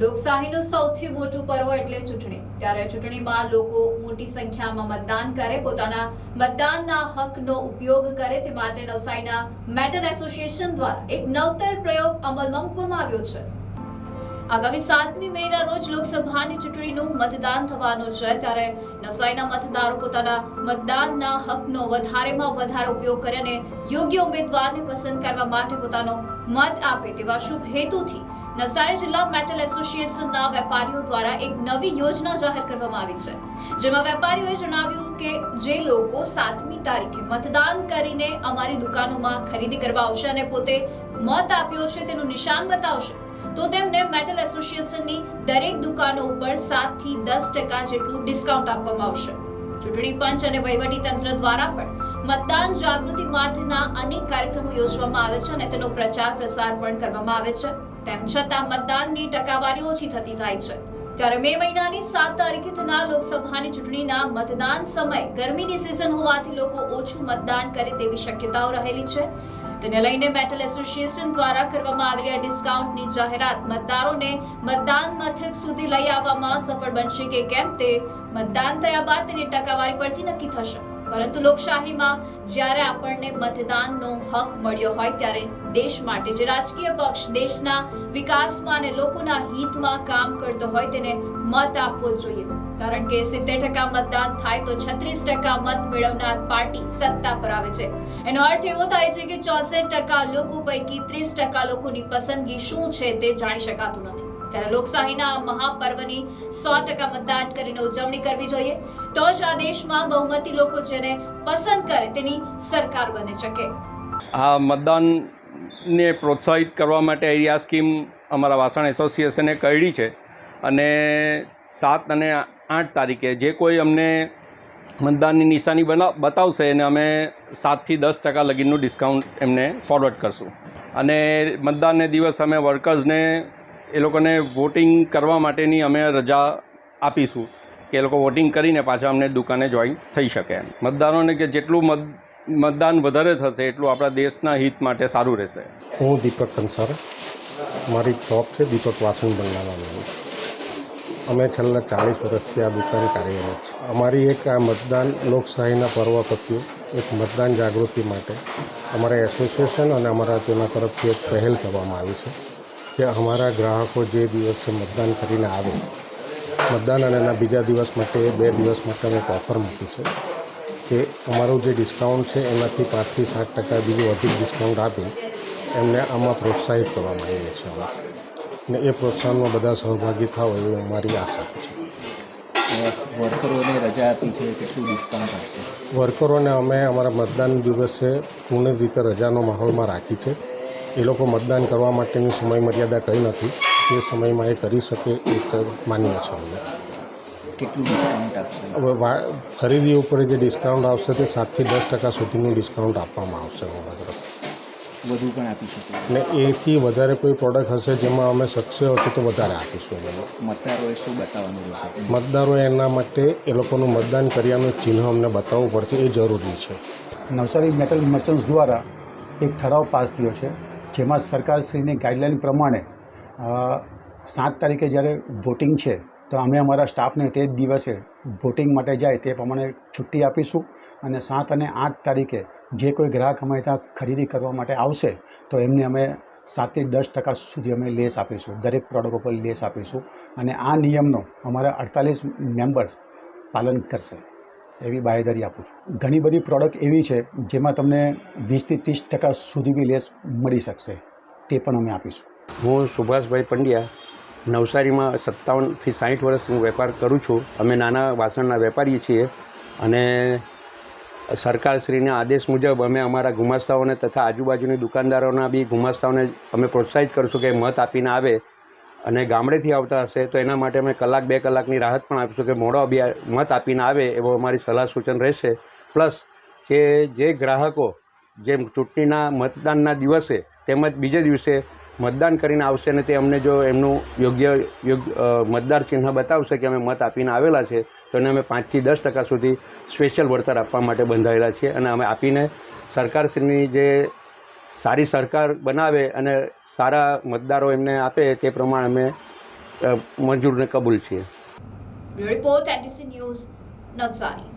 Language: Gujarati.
લોકશાહીનું સૌથી મોટું પર્વ એટલે ચૂંટણી. ત્યારે ચૂંટણીમાં લોકો મોટી સંખ્યામાં મતદાન કરે, પોતાના મતદાનના હકનો ઉપયોગ કરે તે માટે નવસારીના મેટલ એસોસિએશન દ્વારા એક નવતર પ્રયોગ અમલમાં મૂકવામાં આવ્યો છે. આગામી સાતમી મેના રોજ લોકસભાની ચૂંટણીનું મતદાન થવાનું છે. ત્યારે નવસારીના મતદારો પોતાના મતદાનના હકનો વધારેમાં વધારે ઉપયોગ કરીને યોગ્ય ઉમેદવારને પસંદ કરવા માટે પોતાનો મત આપે તેવા શુભ હેતુથી નવસારી જિલ્લા મેટલ એસોસિએશનના વેપારીઓ દ્વારા એક નવી યોજના જાહેર કરવામાં આવી છે. જેમાં વેપારીઓએ જણાવ્યું કે જે લોકો સાતમી તારીખે મતદાન કરીને અમારી દુકાનોમાં ખરીદી કરવા આવશે અને પોતે મત આપ્યો છે તેનું નિશાન બતાવશે તો તેમને મેટલ એસોસિએશનની દરેક દુકાનો ઉપર સાતથી દસ ટકા જેટલું ડિસ્કાઉન્ટ આપવામાં આવશે. ચૂંટણી પંચ અને વહીવટી તંત્ર દ્વારા પણ મતદાન જાગૃતિ માટેના અનેક કાર્યક્રમો યોજવામાં આવે છે અને તેનો પ્રચાર પ્રસાર પણ કરવામાં આવે છે. તેમ છતાં મતદાનની ટકાવારી ઓછી થતી જાય છે. ત્યારે મે મહિનાની સાત તારીખે થનાર લોકસભાની ચૂંટણીના મતદાન સમયે ગરમીની સિઝન હોવાથી લોકો ઓછું મતદાન કરે તેવી શક્યતાઓ રહેલી છે. તેને લઈને મેટલ એસોસિએશન દ્વારા કરવામાં આવેલી આ ડિસ્કાઉન્ટની જાહેરાત મતદારોને મતદાન મથક સુધી લઈ આવવામાં સફળ બનશે કે કેમ તે મતદાન થયા બાદ તેની ટકાવારી પરથી નક્કી થશે. પરંતુ લોકશાહીમાં જ્યારે આપણને મતદાનનો હક મળ્યો હોય ત્યારે દેશ માટે જે રાજકીય પક્ષ દેશના વિકાસમાં અને લોકોના હિતમાં કામ કરતો હોય તેને મત આપવો જોઈએ. કારણ કે સિત્તેર ટકા મતદાન થાય તો છત્રીસ ટકા મત મેળવનાર પાર્ટી સત્તા પર આવે છે. એનો અર્થ એવો થાય છે કે ચોસઠ ટકા લોકો પૈકી ત્રીસ ટકા લોકોની પસંદગી શું છે તે જાણી શકાતું નથી. ત્યારે લોકશાહીના આ મહાપર્વની સો ટકા મતદાન કરીને ઉજવણી કરવી જોઈએ. તો જ આ દેશમાં બહુમતી લોકો જેને પસંદ કરે તેની સરકાર બની શકે. આ મતદાનને પ્રોત્સાહિત કરવા માટે આ સ્કીમ અમારા વાસણ એસોસિએશને કરી છે અને સાત અને આઠ તારીખે જે કોઈ અમને મતદાનની નિશાની બના, બતાવશે એને અમે સાતથી દસ ટકા લગીનનું ડિસ્કાઉન્ટ એમને ફોરવર્ડ કરશું. અને મતદાનને દિવસ અમે વર્કર્સને એ લોકોને વોટિંગ કરવા માટેની અમે રજા આપીશું કે એ લોકો વોટિંગ કરીને પાછા અમને દુકાને જોઈન થઈ શકે એમ. મતદારોને કે જેટલું મત, મતદાન વધારે થશે, એટલું આપણા દેશના હિત માટે સારું રહેશે. હું દીપક કંસાર, મારી શોપ છે દીપક વાસણ બંગલામાં અમે છેલ્લા ચાલીસ વર્ષથી આ દુકાન કાર્યરત છે. અમારી એક આ મતદાન લોકશાહીના પર્વ પ્રત્યે એક મતદાન જાગૃતિ માટે અમારા એસોસિએશન અને અમારા તેના તરફથી એક પહેલ કરવામાં આવી છે. કે અમારા ગ્રાહકો જે દિવસે મતદાન કરીને આવે મતદાન અને એના બીજા દિવસ માટે બે દિવસ માટે અમે એક ઓફર મૂકી છે કે અમારું જે ડિસ્કાઉન્ટ છે એનાથી પાંચથી સાત ટકા બીજું અધિક ડિસ્કાઉન્ટ આપી એમને આમાં પ્રોત્સાહિત કરવામાં આવીએ છીએ અમે. ને એ પ્રોત્સાહનમાં બધા સહભાગી થાવ એવી અમારી આશા છે. વર્કરોને રજા આપી છે કે શું ડિસ્કાઉન્ટ આપશે? વર્કરોને અમે અમારા મતદાન દિવસે પૂર્ણ રીતે રજાનો માહોલમાં રાખી છે. એ લોકો મતદાન કરવા માટેની સમય મર્યાદા કંઈ નથી. તે સમયમાં એ કરી શકે એ માન્ય માનીએ છીએ અમે કેટલું ડિસ્કાઉન્ટ આપશે? હવે વા- ખરીદી ઉપર જે ડિસ્કાઉન્ટ આવશે તે સાતથી દસ ટકા સુધીનું ડિસ્કાઉન્ટ આપવામાં આવશે અમારા તરફ વધુ પણ આપી શકે. ને એથી વધારે કોઈ પ્રોડક્ટ હશે જેમાં અમે સક્સેસ હશે તો વધારે આપીશું અમે મતદારોએ શું બતાવવાનું રહેશે? મતદારોએ એના માટે એ લોકોનું મતદાન કર્યાનું ચિહ્ન અમને બતાવવું પડશે. એ જરૂરી છે. નવસારી મેટલ મર્ચન્ટ્સ દ્વારા એક ઠરાવ પાસ થયો છે. જેમાં સરકારશ્રીની ગાઈડલાઇન પ્રમાણે સાત તારીખે જ્યારે વોટિંગ છે, તો અમે અમારા સ્ટાફને તે જ દિવસે વોટિંગ માટે જાય તે પ્રમાણે છુટ્ટી આપીશું અને સાત અને આઠ તારીખે જે કોઈ ગ્રાહક અમારે ત્યાં ખરીદી કરવા માટે આવશે, તો એમને અમે સાતથી દસ ટકા સુધી અમે લેસ આપીશું, દરેક પ્રોડક્ટ ઉપર લેસ આપીશું અને આ નિયમનો અમારા અડતાલીસ મેમ્બર્સ પાલન કરશે. એવી બાહેધરી આપું છું. ઘણી બધી પ્રોડક્ટ એવી છે જેમાં તમને વીસથી ત્રીસ ટકા સુધી બી લેસ મળી શકશે. તે પણ અમે આપીશું. હું સુભાષભાઈ પંડ્યા, નવસારીમાં સત્તાવનથી સાઠ વર્ષ હું વેપાર કરું છું. અમે નાના વાસણના વેપારી છીએ અને સરકારશ્રીના આદેશ મુજબ અમે અમારા ગુમાસ્તાઓને તથા આજુબાજુની દુકાનદારોના બી ગુમાસ્તાઓને અમે પ્રોત્સાહિત કરીશું કે મત આપીને આવે અને ગામડેથી આવતા હશે, તો એના માટે અમે કલાક બે કલાકની રાહત પણ આપીશું કે મોડો અભિયા, મત આપીને આવે એવો અમારી સલાહ સૂચન રહેશે. પ્લસ કે જે ગ્રાહકો જેમ ચૂંટણીના મતદાનના દિવસે તેમજ બીજે દિવસે મતદાન કરીને આવશે અને તે અમને જો એમનું યોગ્ય મતદાર ચિહ્ન બતાવશે કે અમે મત આપીને આવેલા છે, તો એને અમે પાંચથી દસ ટકા સુધી સ્પેશિયલ વળતર આપવા માટે બંધાયેલા છીએ. અને અમે આપીને સરકારશ્રીની જે સારી સરકાર બનાવે અને સારા મતદારો એમને આપે તે પ્રમાણે અમે મંજૂરને કબૂલ છીએ. Report ATC news Navsari.